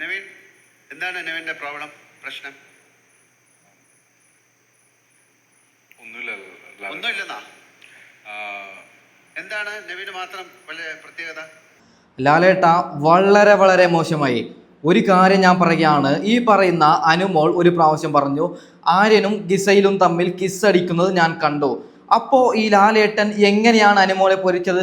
നവീൻ എന്താണ് നവീന്റെ പ്രോബ്ലം പ്രശ്നം? ഒന്നുമില്ല. ഒന്നുമില്ലെന്നാ? എന്താണ് നവീന് മാത്രം വലിയ പ്രത്യേകത? ലാലേട്ട വളരെ വളരെ മോശമായി. ഒരു കാര്യം ഞാൻ പറയുകയാണ്. ഈ പറയുന്ന അനുമോൾ ഒരു പ്രാവശ്യം പറഞ്ഞു ആര്യനും ഗിസയിലും തമ്മിൽ കിസ് അടിക്കുന്നത് ഞാൻ കണ്ടു. അപ്പോൾ ഈ ലാലേട്ടൻ എങ്ങനെയാണ് അനുമോളെ പൊരിച്ചത്?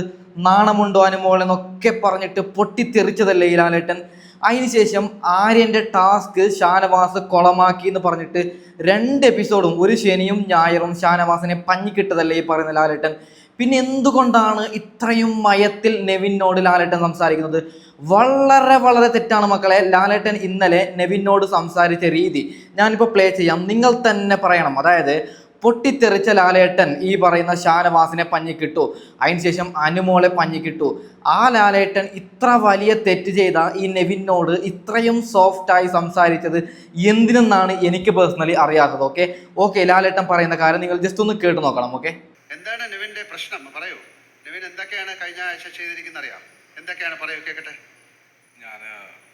നാണമുണ്ടോ അനുമോൾ? എന്നൊക്കെ പറഞ്ഞിട്ട് പൊട്ടിത്തെറിച്ചതല്ലേ ഈ ലാലേട്ടൻ? അതിനുശേഷം ആര്യന്റെ ടാസ്ക് ഷാനവാസ് കൊളമാക്കി എന്ന് പറഞ്ഞിട്ട് രണ്ട് എപ്പിസോഡും ഒരു ശനിയും ഞായറും ഷാനവാസിനെ പഞ്ഞിക്കിട്ടതല്ലേ ഈ പറയുന്ന ലാലേട്ടൻ. പിന്നെ എന്തുകൊണ്ടാണ് ഇത്രയും മയത്തിൽ നെവിനോട് ലാലേട്ടൻ സംസാരിക്കുന്നത്? വളരെ വളരെ തെറ്റാണ് മക്കളെ. ലാലേട്ടൻ ഇന്നലെ നെവിനോട് സംസാരിച്ച രീതി ഞാനിപ്പോൾ പ്ലേ ചെയ്യാം. നിങ്ങൾ തന്നെ പറയണം. അതായത് പൊട്ടിത്തെറിച്ച ലാലേട്ടൻ ഈ പറയുന്ന ഷാനവാസിനെ പഞ്ഞിക്കിട്ടു. അതിനുശേഷം അനുമോളെ പഞ്ഞിക്കിട്ടു. ആ ലാലേട്ടൻ ഇത്ര വലിയ തെറ്റ് ചെയ്ത ഈ നെവിനോട് ഇത്രയും സോഫ്റ്റായി സംസാരിച്ചത് എന്തിനെന്നാണ് എനിക്ക് പേഴ്സണലി അറിയാത്തത് ഓക്കെ ഓക്കെ ലാലേട്ടൻ പറയുന്ന കാര്യം നിങ്ങൾ ജസ്റ്റ് ഒന്ന് കേട്ട് നോക്കണം ഓക്കെ എന്താണ് നെവിന്റെ പ്രശ്നം? പറയൂ. നെവിൻ എന്തൊക്കെയാണ് കഴിഞ്ഞ ആഴ്ച ചെയ്തിരിക്കുന്ന അറിയാം. എന്തൊക്കെയാണ്? പറയൂ കേക്കട്ടെ. ഞാൻ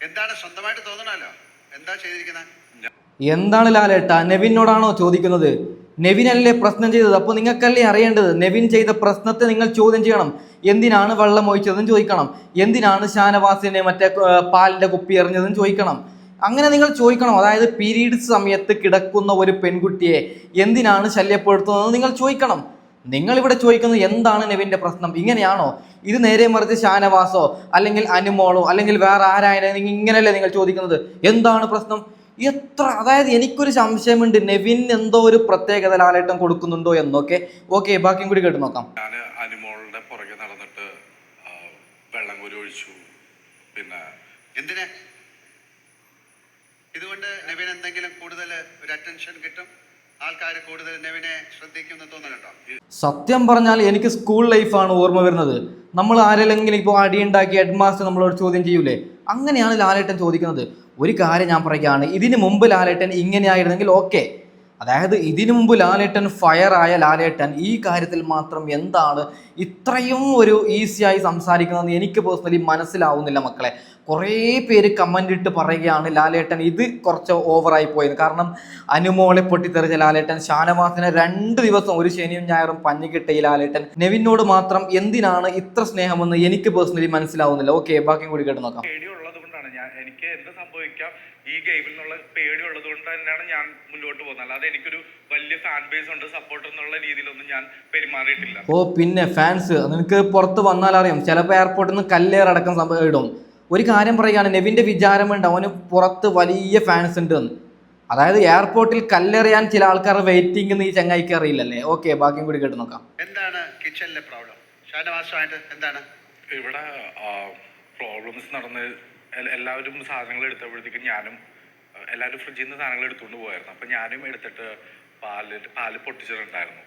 എന്താണ് സ്വന്തമായിട്ട് തോന്നണമല്ലോ? എന്താ ചെയ്തിരിക്കുന്നത് എന്താണ് ലാലേട്ട നെവിനോടാണോ ചോദിക്കുന്നത്? നെവിനല്ലേ പ്രശ്നം ചെയ്തത്? അപ്പോൾ നിങ്ങൾക്കല്ലേ അറിയേണ്ടത്? നെവിൻ ചെയ്ത പ്രശ്നത്തെ നിങ്ങൾ ചോദ്യം ചെയ്യണം. എന്തിനാണ് വെള്ളം ഒഴിച്ചതെന്ന് ചോദിക്കണം. എന്തിനാണ് ഷാനവാസിനെ മറ്റേ പാലിന്റെ കുപ്പി എറിഞ്ഞതെന്ന് ചോദിക്കണം. അങ്ങനെ നിങ്ങൾ ചോദിക്കണം. അതായത് പീരീഡ്സ് സമയത്ത് കിടക്കുന്ന ഒരു പെൺകുട്ടിയെ എന്തിനാണ് ശല്യപ്പെടുത്തുന്നത് നിങ്ങൾ ചോദിക്കണം. നിങ്ങൾ ഇവിടെ ചോദിക്കുന്നത് എന്താണ് നെവിന്റെ പ്രശ്നം? ഇങ്ങനെയാണോ? ഇത് നേരെ മറിച്ച് ഷാനവാസോ അല്ലെങ്കിൽ അനുമോളോ അല്ലെങ്കിൽ വേറെ ആരായാലും ഇങ്ങനെയല്ലേ നിങ്ങൾ ചോദിക്കുന്നത്? എന്താണ് പ്രശ്നം? എത്ര അതായത് എനിക്കൊരു സംശയമുണ്ട്. നെവിൻ എന്തോ ഒരു പ്രത്യേകത ലാലേട്ടം കൊടുക്കുന്നുണ്ടോ എന്നൊക്കെ. ഓക്കെ ബാക്കിയും കൂടി കേട്ട് നോക്കാം. ഞാൻ അനിമോളുടെ പുറകെ നടന്നിട്ട് വെള്ളം കോരി ഒഴിച്ചു. പിന്നെ എന്തിനാ? ഇതുകൊണ്ട് നവീൻ എന്തെങ്കിലും കൂടുതൽ ഒരു അറ്റൻഷൻ കിട്ടും? ആൾക്കാർ കൂടുതൽ നവീനെ ശ്രദ്ധിക്കുമെന്ന് തോന്നുന്നുണ്ടോ സത്യം പറഞ്ഞാൽ എനിക്ക് സ്കൂൾ ലൈഫാണ് ഓർമ്മ വരുന്നത്. നമ്മൾ ആരെങ്കിലും ഇപ്പോൾ അടിയുണ്ടാക്കി ഹെഡ് മാസ്റ്റർ നമ്മളോട് ചോദ്യം ചെയ്യൂലേ? അങ്ങനെയാണ് ലാലേട്ടൻ ചോദിക്കുന്നത്. ഒരു കാര്യം ഞാൻ പറയുകയാണ് ഇതിനു മുമ്പ് ലാലേട്ടൻ ഇങ്ങനെയായിരുന്നെങ്കിൽ ഓക്കെ അതായത് ഇതിനു മുമ്പ് ലാലേട്ടൻ ഫയർ ആയ ലാലേട്ടൻ ഈ കാര്യത്തിൽ മാത്രം എന്താണ് ഇത്രയും ഒരു ഈസിയായി സംസാരിക്കുന്നതെന്ന് എനിക്ക് പേഴ്സണലി മനസ്സിലാവുന്നില്ല മക്കളെ. കുറേ പേര് കമന്റ് ഇട്ട് പറയുകയാണ് ലാലേട്ടൻ ഇത് കുറച്ച് ഓവറായി പോയത് കാരണം അനുമോളെ പൊട്ടിത്തെറിച്ച ലാലേട്ടൻ ഷാനവാസിനെ രണ്ട് ദിവസം ഒരു ശനിയും ഞായറും പഞ്ഞിക്കിട്ട ഈ ലാലേട്ടൻ നെവിനോട് മാത്രം എന്തിനാണ് ഇത്ര സ്നേഹമെന്ന് എനിക്ക് പേഴ്സണലി മനസ്സിലാവുന്നില്ല. ഓക്കെ ബാക്കി കൂടി കേട്ട് നോക്കാം പേടിയുള്ളത് കൊണ്ടാണ് ഞാൻ എനിക്ക് എന്ത് സംഭവിക്കാം ഈ ഗെയിമിൽ നിന്നുള്ള പേടിയുള്ളത് കൊണ്ട് തന്നെയാണ് ഞാൻ മുന്നോട്ട് പോകുന്നത്. അല്ലാതെ എനിക്കൊരു വലിയ ഫാൻ ബേസ് ഉണ്ട് സപ്പോർട്ട് എന്നുള്ള രീതിയിലൊന്നും ഞാൻ പെരുമാറിയിട്ടില്ല. ഓ പിന്നെ ഫാൻസ് നിനക്ക് പുറത്ത് വന്നാൽ അറിയാം ചിലപ്പോൾ എയർപോർട്ടിൽ നിന്ന് കല്ലേറടക്കം സംഭവം ഇടും. ഒരു കാര്യം പറയുകയാണ് നെവിന്റെ വിചാരമുണ്ട് അവന് പുറത്ത് വലിയ ഫാൻസ് ഉണ്ട് എന്ന്. അതായത് എയർപോർട്ടിൽ കല്ലെറിയാൻ ചില ആൾക്കാർ വെയിറ്റിംഗ് എന്ന് ഈ ചങ്ങായിക്ക് അറിയില്ലല്ലേ? ഓക്കെ ബാക്കിയും കൂടി കേട്ട് നോക്കാം. എന്താണ് കിച്ചണിലെ പ്രോബ്ലം ഷാനവാസമായിട്ട് എന്താണ്? ഇവിടെ പ്രോബ്ലംസ് നടന്ന് എല്ലാവരും സാധനങ്ങൾ എടുത്തപ്പോഴത്തേക്കും ഞാനും എല്ലാവരും ഫ്രിഡ്ജിൽ നിന്ന് സാധനങ്ങൾ എടുത്തുകൊണ്ട് പോയായിരുന്നു. അപ്പൊ ഞാനും എടുത്തിട്ട് പാൽ പാൽ പൊട്ടിച്ചിട്ടുണ്ടായിരുന്നു.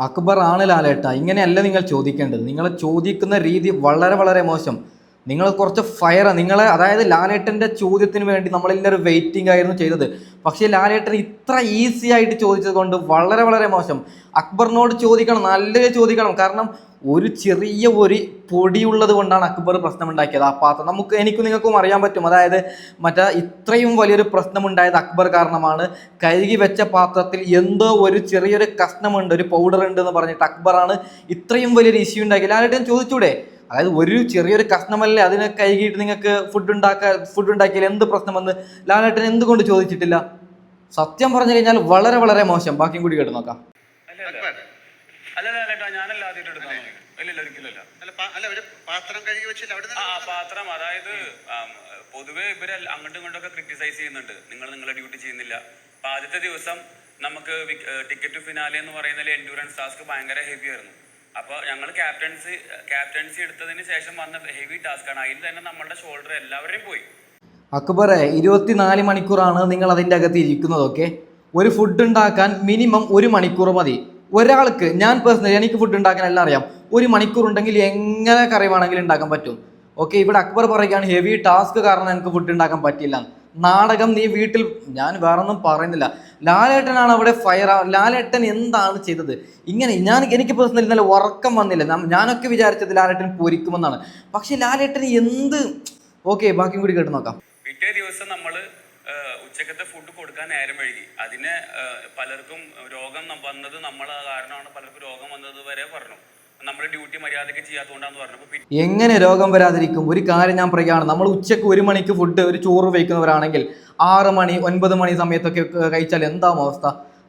അക്ബർ ആണ് ലാലേട്ട. ഇങ്ങനെയല്ല നിങ്ങൾ ചോദിക്കേണ്ടത്. നിങ്ങൾ ചോദിക്കുന്ന രീതി വളരെ വളരെ മോശം. നിങ്ങൾ കുറച്ച് ഫയർ നിങ്ങളെ അതായത് ലാലേട്ടന്റെ ചോദ്യത്തിന് വേണ്ടി നമ്മളെല്ലാവരും വെയിറ്റിംഗ് ആയിരുന്നു ചെയ്തത്. പക്ഷേ ലാലേട്ടൻ ഇത്ര ഈസി ആയിട്ട് ചോദിച്ചത് കൊണ്ട് വളരെ വളരെ മോശം. അക്ബറിനോട് ചോദിക്കണം നല്ലത് ചോദിക്കണം. കാരണം ഒരു ചെറിയ ഒരു പൊടിയുള്ളത് കൊണ്ടാണ് അക്ബർ പ്രശ്നമുണ്ടാക്കിയത്. ആ പാത്രം നമുക്ക് എനിക്കും നിങ്ങൾക്കും അറിയാൻ പറ്റും. അതായത് മറ്റേ ഇത്രയും വലിയൊരു പ്രശ്നമുണ്ടായത് അക്ബർ കാരണമാണ്. കഴുകി വെച്ച പാത്രത്തിൽ എന്തോ ഒരു ചെറിയൊരു കഷ്ണമുണ്ട് ഒരു പൗഡർ ഉണ്ട് എന്ന് പറഞ്ഞിട്ട് അക്ബറാണ് ഇത്രയും വലിയൊരു ഇഷ്യൂ ഉണ്ടാക്കി ലാലേട്ടൻ ചോദിച്ചൂടെ? അതായത് ഒരു ചെറിയൊരു കഷ്ണമല്ലേ അതിനെ കഴുകിയിട്ട് നിങ്ങൾക്ക് ഫുഡ് ഉണ്ടാക്കാൻ ഫുഡ് ഉണ്ടാക്കിയാൽ എന്ത് പ്രശ്നമെന്ന്? ലാലേട്ടൻ എന്തുകൊണ്ട് ചോദിച്ചിട്ടില്ല? സത്യം പറഞ്ഞു കഴിഞ്ഞാൽ വളരെ വളരെ മോശം. ബാക്കിയും കൂടി കേട്ട് നോക്കാം. അക്ബർ അല്ല. അല്ല ചേട്ടാ ഞാനല്ല ആദ്യമായിട്ട് എടുക്കാൻ ഇല്ല ഇല്ല ഒരിക്കലും ഇല്ല. അല്ല അല്ല പാത്രം കഴുകി വെച്ചില്ല അവിടെ ആ ആ പാത്രം അതായത് പൊതുവെ ഇവർ അങ്ങോട്ടും ഇങ്ങോട്ടും ഒക്കെ ക്രിട്ടിസൈസ് ചെയ്യുന്നുണ്ട്. നിങ്ങൾ നിങ്ങളെ ഡ്യൂട്ടി ചെയ്യുന്നില്ല. അപ്പൊ ആദ്യത്തെ ദിവസം നമുക്ക് ടിക്കറ്റ് ഫിനാലെ എന്ന് പറയുന്നതിൽ എൻഡ്യൂറൻസ് ടാസ്ക് ഭയങ്കര ഹെവി ആയിരുന്നു. അപ്പൊ ഞങ്ങൾ ക്യാപ്റ്റൻസി ക്യാപ്റ്റൻസി എടുത്തതിന് ശേഷം വന്ന ഹെവി ടാസ്ക് ആണ്. അതിൽ തന്നെ നമ്മളുടെ ഷോൾഡർ എല്ലാവരെയും പോയി. അക്ബറെ ഇരുപത്തിനാല് മണിക്കൂറാണ് നിങ്ങൾ അതിന്റെ അകത്ത് ഇരിക്കുന്നതൊക്കെ ഒരു ഫുഡ് ഉണ്ടാക്കാൻ മിനിമം ഒരു മണിക്കൂർ മതി. ഒരാൾക്ക് ഞാൻ പേഴ്സണലി എനിക്ക് ഫുഡ് ഉണ്ടാക്കാൻ എല്ലാം അറിയാം. ഒരു മണിക്കൂർ ഉണ്ടെങ്കിൽ എങ്ങനെ കറി വേണമെങ്കിലും ഉണ്ടാക്കാൻ പറ്റും. ഓക്കെ ഇവിടെ അക്ബർ പറയുകയാണ് ഹെവി ടാസ്ക് കാരണം എനിക്ക് ഫുഡ് ഉണ്ടാക്കാൻ പറ്റില്ല. നാടകം നീ വീട്ടിൽ ഞാൻ വേറൊന്നും പറയുന്നില്ല. ലാലേട്ടനാണ് അവിടെ ഫയർ ലാലേട്ടൻ എന്താണ് ചെയ്തത്? ഇങ്ങനെ ഞാൻ എനിക്ക് പേഴ്സണലി ഇന്നലെ ഉറക്കം വന്നില്ല. ഞാനൊക്കെ വിചാരിച്ചത് ലാലേട്ടൻ പൊരിക്കുമെന്നാണ്. പക്ഷേ ലാലേട്ടൻ എന്ത് ഓക്കെ ബാക്കിയും കൂടി കേട്ട് നോക്കാം. പിറ്റേ ദിവസം നമ്മൾ ഉച്ചക്കത്തെ ഫുഡ് കൊടുക്കാൻ നേരം വഴുകി അതിന് പലർക്കും രോഗം വന്നത് നമ്മൾ കാരണമാണ് പലർക്കും രോഗം വന്നത് വരെ പറഞ്ഞു. നമ്മുടെ ഡ്യൂട്ടി മര്യാദയ്ക്ക് ചെയ്യാത്തതുകൊണ്ടാന്ന് പറഞ്ഞു. എങ്ങനെ രോഗം വരാതിരിക്കും? ഒരു കാര്യം ഞാൻ പറയുകയാണ്. നമ്മൾ ഉച്ചയ്ക്ക് ഒരു മണിക്ക് ഫുഡ് ഒരു ചോറ് വയ്ക്കുന്നവരാണെങ്കിൽ ആറ് മണി ഒൻപത് മണി സമയത്തൊക്കെ കഴിച്ചാൽ എന്താവും അവസ്ഥ?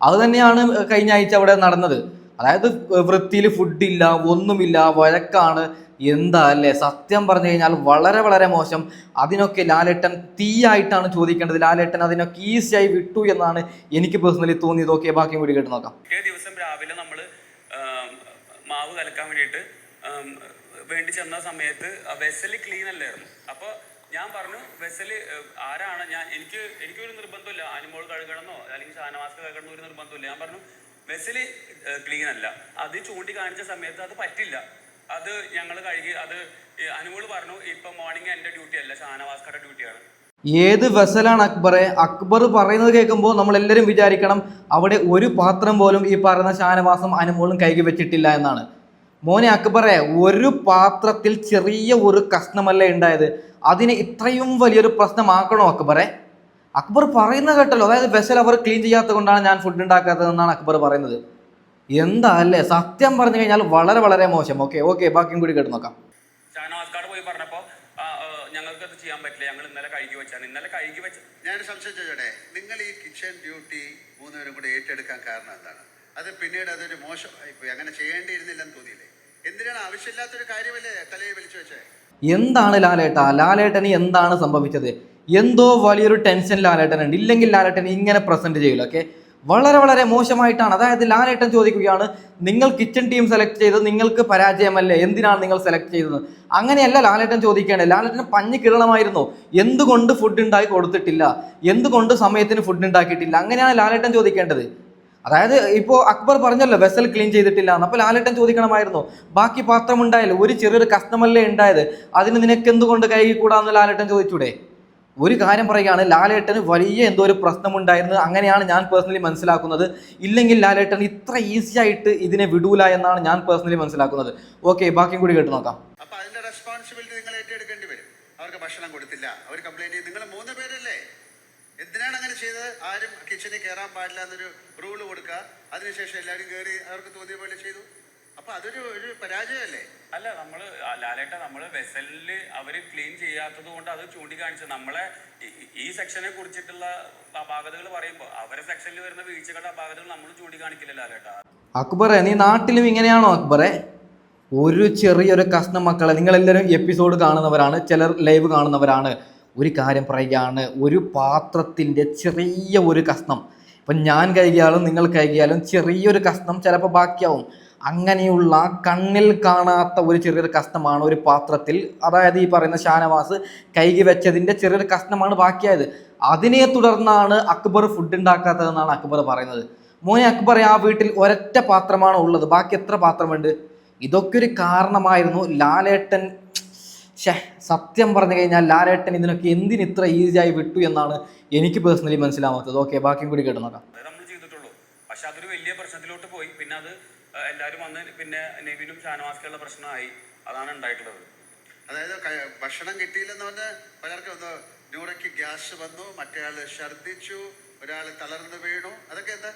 അത് തന്നെയാണ് കഴിഞ്ഞ ആഴ്ച അവിടെ നടന്നത്. അതായത് വൃത്തിയിൽ ഫുഡില്ല ഒന്നുമില്ല വഴക്കാണ്. എന്താ അല്ലേ സത്യം പറഞ്ഞു കഴിഞ്ഞാൽ വളരെ വളരെ മോശം. അതിനൊക്കെ ലാലേട്ടൻ തീയായിട്ടാണ് ചോദിക്കേണ്ടത്. ലാലേട്ടൻ അതിനൊക്കെ ഈസിയായി വിട്ടു എന്നാണ് എനിക്ക് പേഴ്സണലി തോന്നിയത്. ഓക്കെ ബാക്കി കൂടി കേട്ട് നോക്കാം. ദിവസം രാവിലെ നമ്മൾ മാവ് കലക്കാൻ വേണ്ടിയിട്ട് വേണ്ടി ചെന്ന സമയത്ത് വെസൽ ക്ലീൻ അല്ലായിരുന്നു. അപ്പോൾ ഞാൻ പറഞ്ഞു വെസൽ ആരാണ്? ഞാൻ എനിക്ക് എനിക്കൊരു നിർബന്ധമില്ല. അനുമോൾ കഴുകണമെന്നോ അല്ലെങ്കിൽ ഷാനവാസ് കഴുകണമെന്നോ ഒരു നിർബന്ധമില്ല. ഞാൻ പറഞ്ഞു വെസൽ ക്ലീൻ അല്ല. അത് ചൂണ്ടിക്കാണിച്ച സമയത്ത് അത് പറ്റില്ല. അത് ഞങ്ങൾ കഴുകി അത് അനുമോൾ പറഞ്ഞു ഇപ്പം മോർണിംഗ് എന്റെ ഡ്യൂട്ടി അല്ല ഷാനവാസ്കറുടെ ഡ്യൂട്ടിയാണ് ഏത് വെസലാണ് അക്ബറെ? അക്ബർ പറയുന്നത് കേൾക്കുമ്പോൾ നമ്മൾ എല്ലാവരും വിചാരിക്കണം അവിടെ ഒരു പാത്രം പോലും ഈ പറയുന്ന ഷാനവാസം അനുമോളും കൈകി വെച്ചിട്ടില്ല എന്നാണ്. മോനെ അക്ബറെ ഒരു പാത്രത്തിൽ ചെറിയ ഒരു കഷ്ണമല്ലേ ഉണ്ടായത്? അതിനെ ഇത്രയും വലിയൊരു പ്രശ്നമാക്കണോ അക്ബറെ? അക്ബർ പറയുന്ന കേട്ടല്ലോ അതായത് വെസൽ അവർ ക്ലീൻ ചെയ്യാത്തത് കൊണ്ടാണ് ഞാൻ ഫുഡ് ഉണ്ടാക്കാത്തതെന്നാണ് അക്ബർ പറയുന്നത്. എന്താ അല്ലേ സത്യം പറഞ്ഞു കഴിഞ്ഞാൽ വളരെ വളരെ മോശം. ഓക്കെ ഓക്കെ ബാക്കിയും കൂടി കേട്ട് നോക്കാം. ഷാനവാസ്കാട് പോയി പറഞ്ഞപ്പോൾ ഞങ്ങൾക്ക് അത് ചെയ്യാൻ പറ്റില്ല. ഞങ്ങൾ ഇന്നലെ കഴുകി വെച്ചാണ്. ഇന്നലെ കഴുകി വെച്ച ഞാൻ സംശയിച്ചോടെ നിങ്ങൾ ഈ കിച്ചൺ ഡ്യൂട്ടി മൂന്നുപേരും കൂടെ ഏറ്റെടുക്കാൻ കാരണം എന്താണ്? അത് പിന്നീട് അതൊരു മോശമായി പോയി അങ്ങനെ ചെയ്യേണ്ടിയിരുന്നില്ലെന്ന് തോന്നിയില്ലേ? എന്തിനാണ് ആവശ്യമില്ലാത്തൊരു കാര്യമല്ലേ തലയിൽ വിളിച്ചു വെച്ചേ? എന്താണ് ലാലേട്ട? ലാലേട്ടന് എന്താണ് സംഭവിച്ചത്? എന്തോ വലിയൊരു ടെൻഷൻ ലാലേട്ടനുണ്ട്. ഇല്ലെങ്കിൽ ലാലേട്ടൻ ഇങ്ങനെ പ്രസന്റ് ചെയ്യില്ല ഓക്കെ വളരെ വളരെ മോശമായിട്ടാണ്. അതായത് ലാലേട്ടൻ ചോദിക്കുകയാണ് നിങ്ങൾ കിച്ചൺ ടീം സെലക്ട് ചെയ്തത് നിങ്ങൾക്ക് പരാജയമല്ലേ? എന്തിനാണ് നിങ്ങൾ സെലക്ട് ചെയ്തത്? അങ്ങനെയല്ല ലാലേട്ടൻ ചോദിക്കേണ്ടത് ലാലേട്ടൻ പഞ്ഞ് കിരണമായിരുന്നു എന്തുകൊണ്ട് ഫുഡ് ഉണ്ടാക്കി കൊടുത്തിട്ടില്ല? എന്തുകൊണ്ട് സമയത്തിന് ഫുഡ് ഉണ്ടാക്കിയിട്ടില്ല? അങ്ങനെയാണ് ലാലേട്ടൻ ചോദിക്കേണ്ടത്. അതായത് ഇപ്പോൾ അക്ബർ പറഞ്ഞല്ലോ വെസൽ ക്ലീൻ ചെയ്തിട്ടില്ല എന്ന്. അപ്പോൾ ലാലേട്ടൻ ചോദിക്കണമായിരുന്നു ബാക്കി പാത്രം ഉണ്ടായാലും ഒരു ചെറിയൊരു കസ്റ്റമല്ലേ ഉണ്ടായത്? അതിന് നിനക്ക് എന്തുകൊണ്ട് കൈകൂടാന്ന് ലാലേട്ടൻ ചോദിച്ചൂടെ? ഒരു കാര്യം പറയുകയാണ് ലാലേട്ടന് വലിയ എന്തോ ഒരു പ്രശ്നമുണ്ടായിരുന്നു അങ്ങനെയാണ് ഞാൻ പേഴ്സണലി മനസ്സിലാക്കുന്നത്. ഇല്ലെങ്കിൽ ലാലേട്ടൻ ഇത്ര ഈസി ആയിട്ട് ഇതിനെ വിടൂല എന്നാണ് ഞാൻ പേഴ്സണലി മനസ്സിലാക്കുന്നത്. ഓക്കെ ബാക്കിയും കൂടി കേട്ട് നോക്കാം. റെസ്പോൺസിബിലിറ്റി നിങ്ങൾ വരും. അവർക്ക് ഭക്ഷണം കൊടുത്തില്ല. അവർ കംപ്ലൈന്റ് നിങ്ങൾ മൂന്ന് പേരല്ലേ? എന്തിനാണ് അങ്ങനെ ചെയ്തത്? ആരും കിച്ചണിൽ കയറാൻ പാടില്ല എന്നൊരു റൂൾ കൊടുക്കുക. അതിനുശേഷം എല്ലാവരും കയറി അവർക്ക് തോന്നിയ പോലെ ചെയ്തു. അപ്പൊ അതൊരു ഒരു പരാജയമല്ലേ? അല്ല നമ്മൾ ലാലേട്ട നമ്മൾ വെസലിൽ അവർ ക്ലീൻ ചെയ്യാത്തത് കൊണ്ട് അത് ചൂണ്ടിക്കാണിച്ചു നമ്മളെ ഈ- ഈ സെക്ഷനെ കുറിച്ചിട്ടുള്ള അപാകതകൾ പറയുമ്പോൾ അവരെ സെക്ഷനിൽ വരുന്ന വീഴ്ചകളുടെ അപാകതകൾ നമ്മൾ ചൂണ്ടിക്കാണിക്കില്ല ലാലേട്ട. അക്ബറെ നീ നാട്ടിലും ഇങ്ങനെയാണോ അക്ബറെ? ഒരു ചെറിയൊരു കഷ്ണം മക്കളെ നിങ്ങളെല്ലാവരും എപ്പിസോഡ് കാണുന്നവരാണ് ചിലർ ലൈവ് കാണുന്നവരാണ്. ഒരു കാര്യം പറയുകയാണ് ഒരു പാത്രത്തിന്റെ ചെറിയ ഒരു കഷ്ണം. ഇപ്പം ഞാൻ കഴുകിയാലും നിങ്ങൾ കഴുകിയാലും ചെറിയൊരു കഷ്ണം ചിലപ്പോൾ ബാക്കിയാവും. അങ്ങനെയുള്ള കണ്ണിൽ കാണാത്ത ഒരു ചെറിയൊരു കഷ്ണമാണ് ഒരു പാത്രത്തിൽ. അതായത് ഈ പറയുന്ന ഷാനവാസ് കൈകി വെച്ചതിന്റെ ചെറിയൊരു കഷ്ണമാണ് ബാക്കിയായത്. അതിനെ തുടർന്നാണ് അക്ബർ ഫുഡ് ഉണ്ടാക്കാത്തതെന്നാണ് അക്ബർ പറയുന്നത്. മോനെ അക്ബർ ആ വീട്ടിൽ ഒരൊറ്റ പാത്രമാണ് ഉള്ളത്. ബാക്കി എത്ര പാത്രമുണ്ട്? ഇതൊക്കെ ഒരു കാരണമായിരുന്നു. ലാലേട്ടൻ ഷേ സത്യം പറഞ്ഞു കഴിഞ്ഞാൽ ലാലേട്ടൻ ഇതിനൊക്കെ എന്തിന് ഇത്ര ഈസിയായി വിട്ടു എന്നാണ് എനിക്ക് പേഴ്സണലി മനസ്സിലാവാത്തത്. ഓക്കെ ബാക്കിയും കൂടി കേട്ട് നോക്കാം വലിയ പ്രശ്നത്തിലോട്ട് പോയി പിന്നെ അത് ആ, എല്ലാവരും വന്ന് പിന്നെ നെവിനും ഷാനവാസ്കുള്ള പ്രശ്നമായി. അതാണ് ഉണ്ടായിട്ടുള്ളത്. അതായത് ഭക്ഷണം കിട്ടിയില്ലെന്ന് പറഞ്ഞ് പലർക്കും എന്തോ നൂറയ്ക്ക് ഗ്യാസ് വന്നു മറ്റേയാൾ ഛർദ്ദിച്ചു ഒരാൾ തളർന്നു വീണു. അതൊക്കെ എന്താ?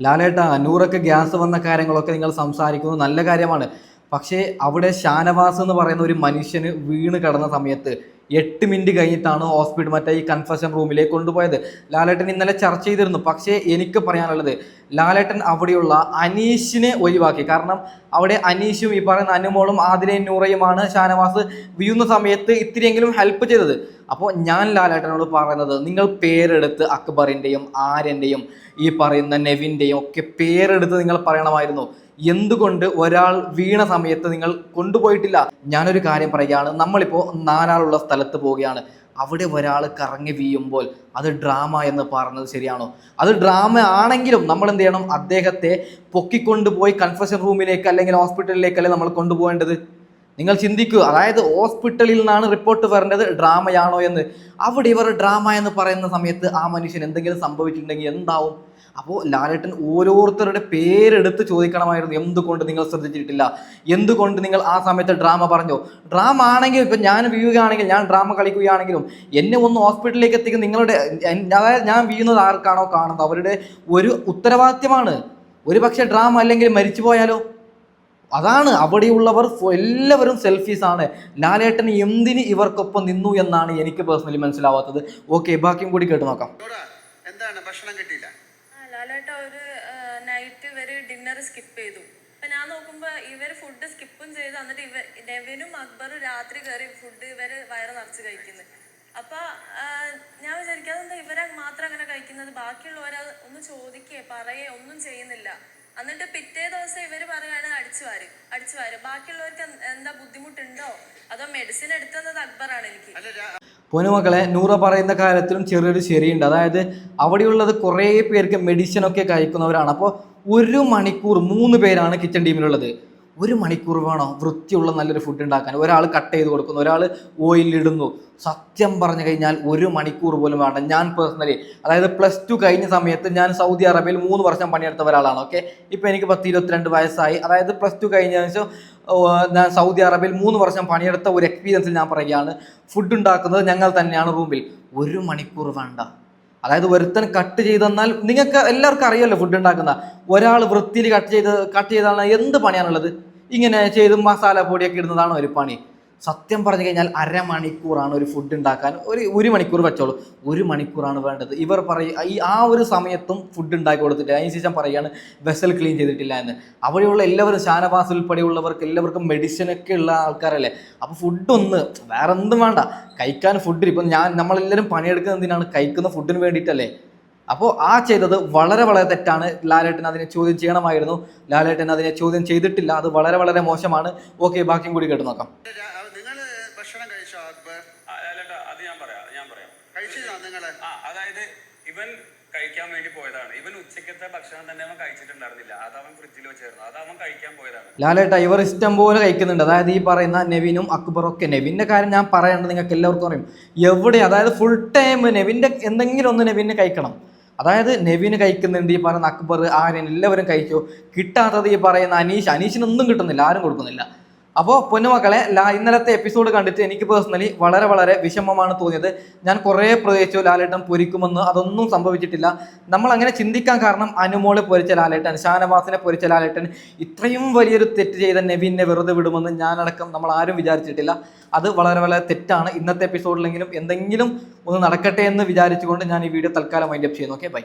ലാലേട്ട നൂറൊക്കെ ഗ്യാസ് വന്ന കാര്യങ്ങളൊക്കെ നിങ്ങൾ സംസാരിക്കുന്നത് നല്ല കാര്യമാണ്. പക്ഷേ അവിടെ ഷാനവാസ് എന്ന് പറയുന്ന ഒരു മനുഷ്യന് വീണ് കിടന്ന സമയത്ത് എട്ട് മിനിറ്റ് കഴിഞ്ഞിട്ടാണ് ഹോസ്പിറ്റൽ മറ്റേ ഈ കൺഫെഷൻ റൂമിലേക്ക് കൊണ്ടുപോയത്. ലാലേട്ടൻ ഇന്നലെ ചർച്ച ചെയ്തിരുന്നു. പക്ഷേ എനിക്ക് പറയാനുള്ളത് ലാലേട്ടൻ അവിടെയുള്ള അനീഷിനെ ഒഴിവാക്കി. കാരണം അവിടെ അനീഷും ഈ പറയുന്ന അനുമോളും ആതിരയും നൂറയുമാണ് ഷാനവാസ് വീഴുന്ന സമയത്ത് ഇത്തിരിയെങ്കിലും ഹെൽപ്പ് ചെയ്തത്. അപ്പോൾ ഞാൻ ലാലേട്ടനോട് പറയുന്നത് നിങ്ങൾ പേരെടുത്ത് അക്ബറിന്റെയും ആര്യന്റെയും ഈ പറയുന്ന നെവിന്റെയും ഒക്കെ പേരെടുത്ത് നിങ്ങൾ പറയണമായിരുന്നു. എന്തുകൊണ്ട് ഒരാൾ വീണ സമയത്ത് നിങ്ങൾ കൊണ്ടുപോയിട്ടില്ല? ഞാനൊരു കാര്യം പറയുകയാണ്. നമ്മളിപ്പോൾ നാലാളുള്ള സ്ഥലത്ത് പോവുകയാണ്. അവിടെ ഒരാൾ കറങ്ങി വീഴുമ്പോൾ അത് ഡ്രാമ എന്ന് പറഞ്ഞത് ശരിയാണോ? അത് ഡ്രാമ ആണെങ്കിലും നമ്മൾ എന്ത് ചെയ്യണം? അദ്ദേഹത്തെ പൊക്കിക്കൊണ്ടുപോയി കൺഫഷൻ റൂമിലേക്ക് അല്ലെങ്കിൽ ഹോസ്പിറ്റലിലേക്ക് അല്ലെങ്കിൽ നമ്മൾ കൊണ്ടുപോകേണ്ടത്? നിങ്ങൾ ചിന്തിക്കൂ. അതായത് ഹോസ്പിറ്റലിൽ നിന്നാണ് റിപ്പോർട്ട് വരേണ്ടത് ഡ്രാമയാണോ എന്ന്. അവിടെ ഇവർ ഡ്രാമ എന്ന് പറയുന്ന സമയത്ത് ആ മനുഷ്യൻ എന്തെങ്കിലും സംഭവിച്ചിട്ടുണ്ടെങ്കിൽ എന്താവും? അപ്പോൾ ലാലേട്ടൻ ഓരോരുത്തരുടെ പേരെടുത്ത് ചോദിക്കണമായിരുന്നു. എന്തുകൊണ്ട് നിങ്ങൾ ശ്രദ്ധിച്ചിട്ടില്ല? എന്തുകൊണ്ട് നിങ്ങൾ ആ സമയത്ത് ഡ്രാമ പറഞ്ഞോ? ഡ്രാമ ആണെങ്കിൽ ഇപ്പം ഞാൻ വീഴുകയാണെങ്കിൽ ഞാൻ ഡ്രാമ കളിക്കുകയാണെങ്കിലും എന്നെ ഒന്ന് ഹോസ്പിറ്റലിലേക്ക് എത്തിക്കുന്ന നിങ്ങളുടെ അതായത് ഞാൻ വീഴുന്നത് ആർക്കാണോ കാണുന്നത്? അവരുടെ ഒരു ഉത്തരവാദിത്യമാണ് ഒരു പക്ഷേ ഡ്രാമ അല്ലെങ്കിൽ മരിച്ചു പോയാലോ? അതാണ് അവിടെയുള്ളവർ എല്ലാവരും സെൽഫീസ് ആണ്. ലാലേട്ടൻ എന്തിന് ഇവർക്കൊപ്പം നിന്നു എന്നാണ് എനിക്ക് പേഴ്സണലി മനസ്സിലാവാത്തത്. ഓക്കെ ബാക്കിയും കൂടി കേട്ട് നോക്കാം. എന്താണ്? ഭക്ഷണം കിട്ടിയില്ല ആ, ലാലേട്ട ഒരു നൈറ്റ് ഇവർ ഡിന്നർ സ്കിപ്പ് ചെയ്തു. അപ്പൊ ഞാൻ നോക്കുമ്പോ ഇവർ ഫുഡ് സ്കിപ്പും ചെയ്തു. എന്നിട്ട് ഇവ നെവിനും അക്ബറും രാത്രി കയറി ഫുഡ് ഇവർ വയറ് നിറച്ച് കഴിക്കുന്നത് അപ്പൊ ഞാൻ വിചാരിക്കാതെ എന്താ ഇവരെ മാത്രം അങ്ങനെ കഴിക്കുന്നത്? ബാക്കിയുള്ളവരെ ഒന്ന് ചോദിക്കേ പറയേ ഒന്നും ചെയ്യുന്നില്ല. എന്നിട്ട് പിറ്റേ ദിവസം ഇവർ പറയാണ് അടിച്ചു വാര് അടിച്ചു വാര്. ബാക്കിയുള്ളവർക്ക് എന്ത്- ബുദ്ധിമുട്ടുണ്ടോ? അതോ മെഡിസിൻ എടുത്തത് അക്ബറാണ് എനിക്ക്. പൊന്നുമക്കളെ നൂറ പറയുന്ന കാര്യത്തിലും ചെറിയൊരു ശരിയുണ്ട്. അതായത് അവിടെയുള്ളത് കുറേ പേർക്ക് മെഡിസിൻ ഒക്കെ കഴിക്കുന്നവരാണ്. അപ്പോൾ ഒരു മണിക്കൂർ മൂന്ന് പേരാണ് കിച്ചൺ ടീമിലുള്ളത് ഒരു മണിക്കൂർ വേണോ വൃത്തിയുള്ള നല്ലൊരു ഫുഡ് ഉണ്ടാക്കാൻ. ഒരാൾ കട്ട് ചെയ്ത് കൊടുക്കുന്നു ഒരാൾ ഓയിലിടുന്നു സത്യം പറഞ്ഞു കഴിഞ്ഞാൽ ഒരു മണിക്കൂർ പോലും വേണ്ട. ഞാൻ പേഴ്സണലി അതായത് പ്ലസ് ടു കഴിഞ്ഞ സമയത്ത് ഞാൻ സൗദി അറേബ്യയിൽ മൂന്ന് വർഷം പണിയെടുത്ത ഒരാളാണ് ഓക്കെ ഇപ്പോൾ എനിക്ക് പത്ത് ഇരുപത്തിരണ്ട് വയസ്സായി. അതായത് പ്ലസ് ടു കഴിഞ്ഞ ശേഷം ഞാൻ സൗദി അറേബ്യയിൽ മൂന്ന് വർഷം പണിയെടുത്ത ഒരു എക്സ്പീരിയൻസിൽ ഞാൻ പറയുകയാണ്. ഫുഡ് ഉണ്ടാക്കുന്നത് ഞങ്ങൾ തന്നെയാണ് റൂമിൽ ഒരു മണിക്കൂർ വേണ്ട. അതായത് ഒരുത്തൻ കട്ട് ചെയ്ത് തന്നാൽ നിങ്ങൾക്ക് എല്ലാവർക്കും അറിയാമല്ലോ ഫുഡ് ഉണ്ടാക്കുന്ന. ഒരാൾ വൃത്തിയിൽ കട്ട് ചെയ്ത് കട്ട് ചെയ്താണ് എന്ത് പണിയാണുള്ളത്? ഇങ്ങനെ ചെയ്ത് മസാല പൊടിയൊക്കെ ഇടുന്നതാണ് ഒരു പണി. സത്യം പറഞ്ഞു കഴിഞ്ഞാൽ അരമണിക്കൂറാണ് ഒരു ഫുഡ് ഉണ്ടാക്കാൻ. ഒരു ഒരു മണിക്കൂർ വെച്ചോളൂ. ഒരു മണിക്കൂറാണ് വേണ്ടത്. ഇവർ പറയും ഈ ആ ഒരു സമയത്തും ഫുഡ് ഉണ്ടാക്കി കൊടുത്തിട്ട് അതിനുശേഷം പറയുകയാണ് വെസൽ ക്ലീൻ ചെയ്തിട്ടില്ല എന്ന്. അവിടെയുള്ള എല്ലാവരും ഷാനവാസ് ഉൾപ്പെടെയുള്ളവർക്ക് എല്ലാവർക്കും മെഡിസിനൊക്കെ ഉള്ള ആൾക്കാരല്ലേ? അപ്പോൾ ഫുഡൊന്ന് വേറെ എന്തും വേണ്ട. കഴിക്കാൻ ഫുഡ് ഇപ്പം ഞാൻ നമ്മളെല്ലാവരും പണിയെടുക്കുന്നത് എന്തിനാണ്? കഴിക്കുന്ന ഫുഡിന് വേണ്ടിയിട്ടല്ലേ? അപ്പോൾ ആ ചെയ്തത് വളരെ വളരെ തെറ്റാണ്. ലാലേട്ടൻ അതിനെ ചോദ്യം ചെയ്യണമായിരുന്നു. ലാലേട്ടൻ അതിനെ ചോദ്യം ചെയ്തിട്ടില്ല. അത് വളരെ വളരെ മോശമാണ്. ഓക്കെ ബാക്കിയും കൂടി കേട്ട് നോക്കാം. നിങ്ങൾ. ആ അതായത് ഇവൻ കഴിക്കാൻ വേണ്ടി പോയതാണ്. ഇവൻ ഉച്ചക്കത്തെ ഭക്ഷണം തന്നെ അവൻ കഴിച്ചിട്ടുണ്ടായിരുന്നില്ല. അത് അവൻ ഫ്രിഡ്ജിൽ വെച്ചായിരുന്നു. അത് അവൻ കഴിക്കാൻ പോയതാണ്. ലാലേട്ട ഇവർ ഇഷ്ടം പോലെ കഴിക്കുന്നുണ്ട്. അതായത് ഈ പറയുന്ന നെവിനും അക്ബറും ഒക്കെ നെവിന്റെ കാര്യം ഞാൻ പറയേണ്ടത് നിങ്ങൾക്ക് എല്ലാവർക്കും അറിയും. എവിടെ അതായത് ഫുൾ ടൈം നെവിന്റെ എന്തെങ്കിലും ഒന്ന് നെവിന് കഴിക്കണം. അതായത് നെവിന് കഴിക്കുന്നുണ്ട് ഈ പറയുന്ന അക്ബർ ആര്യൻ എല്ലാവരും കഴിച്ചു കിട്ടാത്തത് ഈ പറയുന്ന അനീഷ്. അനീഷിനൊന്നും കിട്ടുന്നില്ല. ആരും കൊടുക്കുന്നില്ല. അപ്പോൾ പൊന്നുമക്കളെ ലാ ഇന്നലത്തെ എപ്പിസോഡ് കണ്ടിട്ട് എനിക്ക് പേഴ്സണലി വളരെ വളരെ വിഷമമാണ് തോന്നിയത്. ഞാൻ കുറേ പ്രതീക്ഷിച്ചു ലാലേട്ടൻ പൊരിക്കുമെന്ന്. അതൊന്നും സംഭവിച്ചിട്ടില്ല. നമ്മൾ അങ്ങനെ ചിന്തിക്കാൻ കാരണം അനുമോളെ പൊരിച്ച ലാലേട്ടൻ ഷാനവാസിനെ പൊരിച്ച ലാലേട്ടൻ ഇത്രയും വലിയൊരു തെറ്റ് ചെയ്ത നെവിനെ വെറുതെ വിടുമെന്ന് ഞാനടക്കം നമ്മൾ ആരും വിചാരിച്ചിട്ടില്ല. അത് വളരെ വളരെ തെറ്റാണ്. ഇന്നത്തെ എപ്പിസോഡിലെങ്കിലും എന്തെങ്കിലും ഒന്ന് നടക്കട്ടെ എന്ന് വിചാരിച്ചുകൊണ്ട് ഞാൻ ഈ വീഡിയോ തൽക്കാലം വൈൻഡപ്പ് ചെയ്യുന്നു. Okay bye